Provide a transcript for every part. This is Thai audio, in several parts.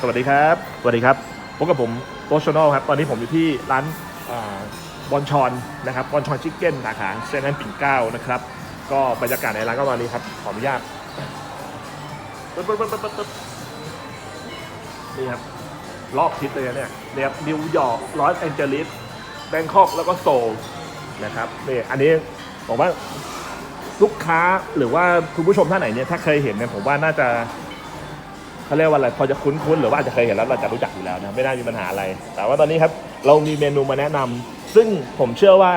สวัสดีครับ สวัสดีครับพบกับผมโตชนอลครับ ตอนนี้ผมอยู่ที่ร้านอบอนชอนนะครับ บอนชอนชิคเก้นสาขาเซนต์ปิ่นเกล้านะครับ ก็บรรยากาศในร้านก็ประมาณนี้ครับ ขออนุญาตนี่ครับ รอบทิศเลยนะเนี่ยเนี่ยครับนิวยอร์กลอสแอนเจลิสแบงคอกแล้วก็โซลนะครับนี่อันนี้ผมว่าลูกค้าหรือว่าคุณผู้ชมท่านไหนเนี่ยถ้าเคยเห็นเนี่ยผมว่าน่าจะ เขาเรียกว่าอะไรพอจะคุ้นๆหรือว่าอาจจะเคยเห็นแล้วเราจะรู้จักอยู่แล้วนะไม่น่ามีปัญหาอะไร แต่ว่าตอนนี้ครับเรามีเมนูมาแนะนำซึ่งผมเชื่อว่า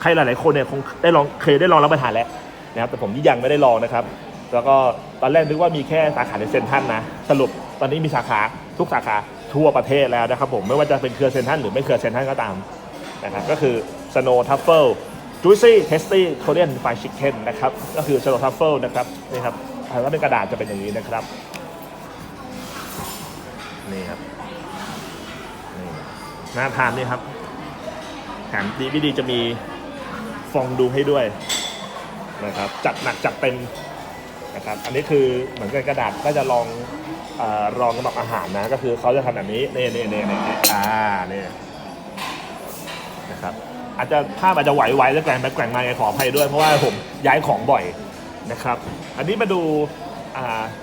ใครหลายๆคนเนี่ยคงได้ลองเคยได้ลองรับประทานแล้วนะครับแต่ผมยังไม่ได้ลองนะครับ แล้วก็ตอนแรกนึกว่ามีแค่สาขาในเซ็นทรัลนะสรุปตอนนี้มีสาขาทุกสาขาทั่วประเทศแล้วนะครับผมไม่ว่าจะเป็นเครือเซ็นทรัลหรือไม่เครือเซ็นทรัลก็ตามนะครับก็คือ Snow Truffle Juicy Tasty Korean Fried Chicken นะครับก็คือ Snow Truffle นะครับนี่ครับถ้าเป็นกระดาษจะเป็นอย่างนี้นะครับ นี่ครับนี่น่าทานนี่ครับแถมดีไม่ดีจะมีฟองดูให้ด้วยนะครับ จัดหนักจัดเต็มนะครับ อันนี้คือเหมือนกับกระดาษก็จะลองเออรองกระบอกอาหารนะ ก็คือเขาจะทำแบบนี้นี่นี่นี่นี่อ่านี่นะครับอาจจะภาพอาจจะไหวๆแล้วแกว่งไปแกว่งมาไงขออภัยด้วยเพราะว่าผมย้ายของบ่อยนะครับ อันนี้มาดู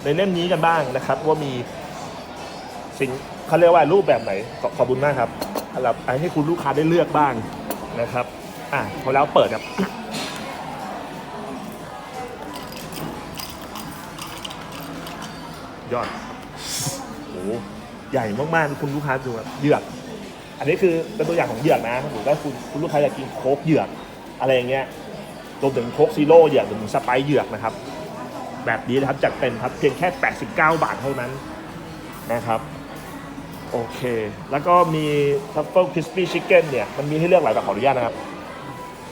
ในเล่มนี้กันบ้างนะครับ ว่ามี สิ่งเขาเรียกว่ารูปแบบไหนขอขอบคุณมากครับสำหรับให้คุณลูกค้าได้เลือกบ้างนะครับอะพอแล้วเปิดครับยอดโอ้โหใหญ่มากๆคุณลูกค้าดูครับเหยือก อันนี้คือเป็นตัวอย่างของเหยือกนะหรือว่าคุณคุณลูกค้าอยากกินโค้กเหยือกอะไรอย่างเงี้ยรวมถึงโค้กซีโร่เหยือกรวมถึงสไปซ์เหยือกนะครับ แบบนี้นะครับจัดเป็นครับเพียงแค่ 89 บาทเท่านั้นนะครับ โอเค แล้วก็มีทัฟเฟิลคริสปี้ชิคเก้นเนี่ยมันมีให้เลือกหลายแบบขออนุญาตนะครับ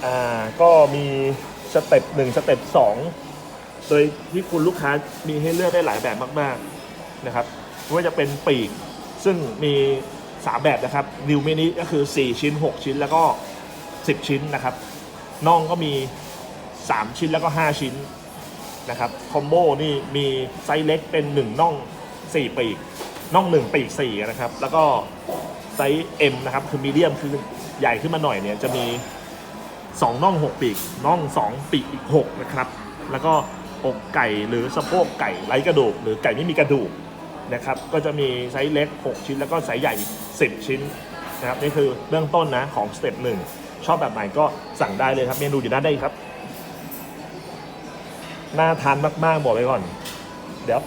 อ่า ก็มีสเต็ปหนึ่งสเต็ปสองโดยที่คุณลูกค้ามีให้เลือกได้หลายแบบมาก ๆ นะครับไม่ว่าจะเป็นปีก ซึ่งมี 3 แบบนะครับนิวมินิก็คือ 4 ชิ้น 6 ชิ้นแล้วก็ 10 ชิ้นนะครับน่องก็มี 3 ชิ้นแล้วก็ 5 ชิ้นนะครับคอมโบนี่มีไซส์เล็กเป็น 1น่อง 4 ปีก น่อง1ปีก4นะครับ แล้วก็ไซส์ M นะครับ คือมีเดียมคือใหญ่ขึ้นมาหน่อยเนี่ยจะมี 2 น่อง 6 ปีก น่อง 2 ปีกอีก 6 นะครับ แล้วก็อกไก่หรือสะโพกไก่ไร้กระดูก หรือไก่ไม่มีกระดูกนะครับ ก็จะมีไซส์เล็ก 6 ชิ้น แล้วก็ไซส์ใหญ่อีก 10 ชิ้นนะครับนี่คือเบื้องต้นนะของสเต็ปหนึ่งชอบแบบไหนก็สั่งได้เลยครับ เมนูอยู่ด้านใดครับ น่าทานมากๆบอกไว้ก่อน เดี๋ยว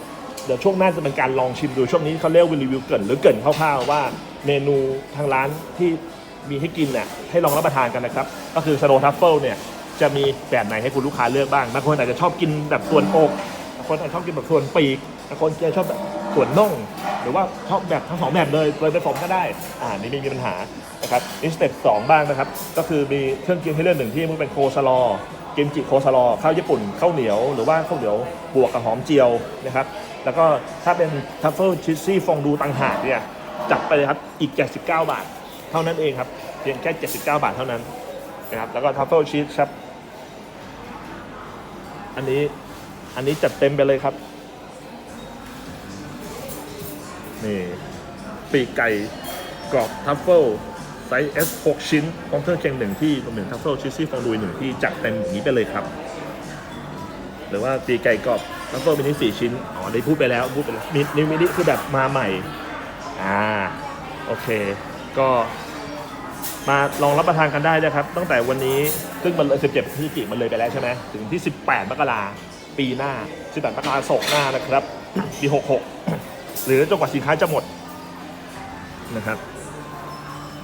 เดี๋ยวช่วงหน้าจะเป็นการลองชิมดูช่วงนี้เขาเรียกว่ารีวิวเกรินหรือเกรินคร่าวๆว่าเมนูทางร้านที่มีให้กินเนี่ยให้ลองรับประทานกันนะครับ ก็คือสโนว์ทัฟเฟิลเนี่ยจะมีแบบไหนให้คุณลูกค้าเลือกบ้างบางคนอาจจะชอบกินแบบส่วนอกบางคนอาจจะชอบกินแบบส่วนปีกบางคนจะชอบแบบส่วนน่อง หรือว่าชอบแบบทั้งสองแบบเลยเลยผสมก็ได้ อ่านี่ไม่มีปัญหานะครับนี่สเต็ปสองบ้างนะครับ ก็คือมีเครื่องกินให้เลือกหนึ่งที่มันเป็นโคซาลอกิมจิโคซาลอข้าวญี่ปุ่นข้าวเหนียว หรือว่าข้าวเหนียวบวกกับหอมเจียวนะครับ แล้วก็ถ้าเป็นทัฟเฟิลชิซซี่ฟองดูต่างหากเนี่ยจัดไปเลยครับอีก 79 บาท เท่านั้นเองครับเพียงแค่ 79 บาทเท่านั้นนะครับแล้วก็ทัฟเฟิลชีสครับอันนี้อันนี้จัดเต็มไปเลยครับนี่ปีกไก่กรอบทัฟเฟิลไซส์ S 6 ชิ้นพร้อมเครื่องเคียงหนึ่งที่รวมถึงทัฟเฟิลชิซซี่ฟองดูหนึ่งที่จัดเต็มอย่างนี้ไปเลยครับ หรือว่าปีกไก่กรอบ ทัฟเฟิลมินิสี่ชิ้น อ๋อได้พูดไปแล้วพูดไปแล้วมินิมินิคือแบบมาใหม่ อ่า โอเค ก็มาลองรับประทานกันได้นะครับ ตั้งแต่วันนี้ซึ่งมันเลย17พฤศจิกมันเลยไปแล้วใช่ไหมถึงที่ 18 มกราปีหน้า 18 มกราศกหน้านะครับ ปี 66 หรือจนกว่าสินค้าจะหมดนะครับ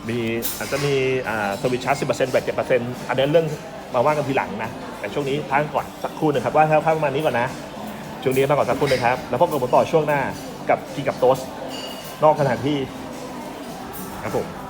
มีอาจจะมีอ่าสวิตชาร์จสิบเปอร์เซ็นต์แบตเจ็ดเปอร์เซ็นต์อันนี้เรื่องมาว่ากันทีหลังนะ แต่ช่วงนี้พักก่อนสักครู่หนึงครับว่าถ้าพักประมาณนี้ก่อนนะ ช่วงนี้มากก่อนสักครู่นะครับ แล้วพบกับผมต่อช่วงหน้ากับกินกับโต๊สนอกสถานที่ครับผม